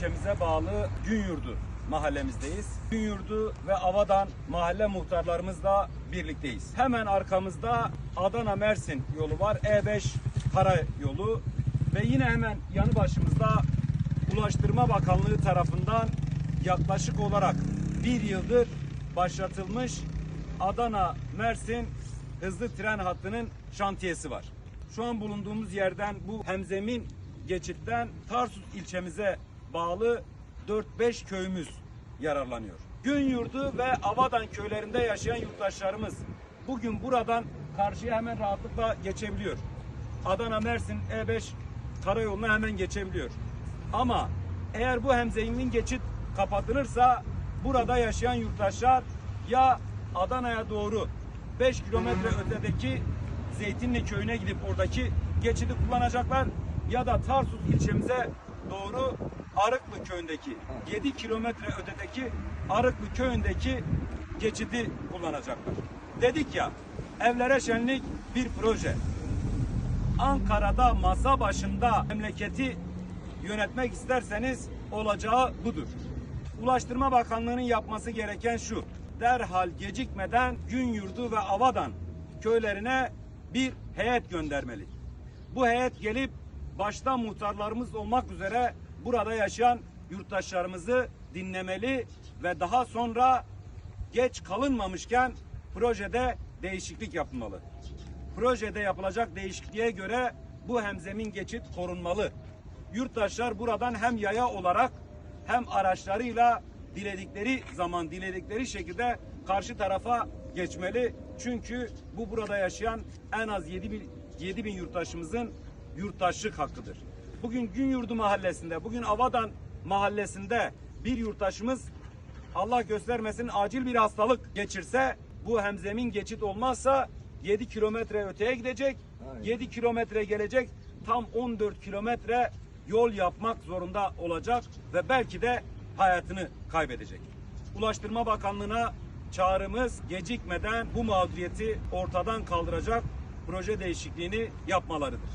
ilçemize bağlı Günyurdu mahallemizdeyiz. Günyurdu ve Avadan mahalle muhtarlarımızla birlikteyiz. Hemen arkamızda Adana Mersin yolu var. E5 karayolu ve yine hemen yanı başımızda Ulaştırma Bakanlığı tarafından yaklaşık olarak bir yıldır başlatılmış Adana Mersin hızlı tren hattının şantiyesi var. Şu an bulunduğumuz yerden bu hemzemin geçitten Tarsus ilçemize bağlı 4-5 köyümüz yararlanıyor. Günyurdu ve Avadan köylerinde yaşayan yurttaşlarımız bugün buradan karşıya hemen rahatlıkla geçebiliyor. Adana Mersin E5 karayoluna hemen geçebiliyor. Ama eğer bu hemzemin geçit kapatılırsa burada yaşayan yurttaşlar ya Adana'ya doğru 5 kilometre ötedeki Zeytinli köyüne gidip oradaki geçidi kullanacaklar ya da Tarsus ilçemize doğru Arıklı köyündeki 7 kilometre ötedeki Arıklı köyündeki geçidi kullanacaklar. Dedik ya evlere şenlik bir proje. Ankara'da masa başında memleketi yönetmek isterseniz olacağı budur. Ulaştırma Bakanlığı'nın yapması gereken şu. Derhal gecikmeden Günyurdu ve Avadan köylerine bir heyet göndermeli. Bu heyet gelip başta muhtarlarımız olmak üzere burada yaşayan yurttaşlarımızı dinlemeli ve daha sonra geç kalınmamışken projede değişiklik yapılmalı. Projede yapılacak değişikliğe göre bu hemzemin geçit korunmalı. Yurttaşlar buradan hem yaya olarak hem araçlarıyla diledikleri zaman diledikleri şekilde karşı tarafa geçmeli. Çünkü bu burada yaşayan en az 7 bin, 7 bin yurttaşımızın yurttaşlık hakkıdır. Bugün Günyurdu mahallesinde, bugün Avadan mahallesinde bir yurttaşımız Allah göstermesin acil bir hastalık geçirse bu hemzemin geçit olmazsa 7 kilometre öteye gidecek. 7 kilometre gelecek. Tam 14 kilometre yol yapmak zorunda olacak ve belki de hayatını kaybedecek. Ulaştırma Bakanlığı'na çağrımız gecikmeden bu mağduriyeti ortadan kaldıracak proje değişikliğini yapmalarıdır.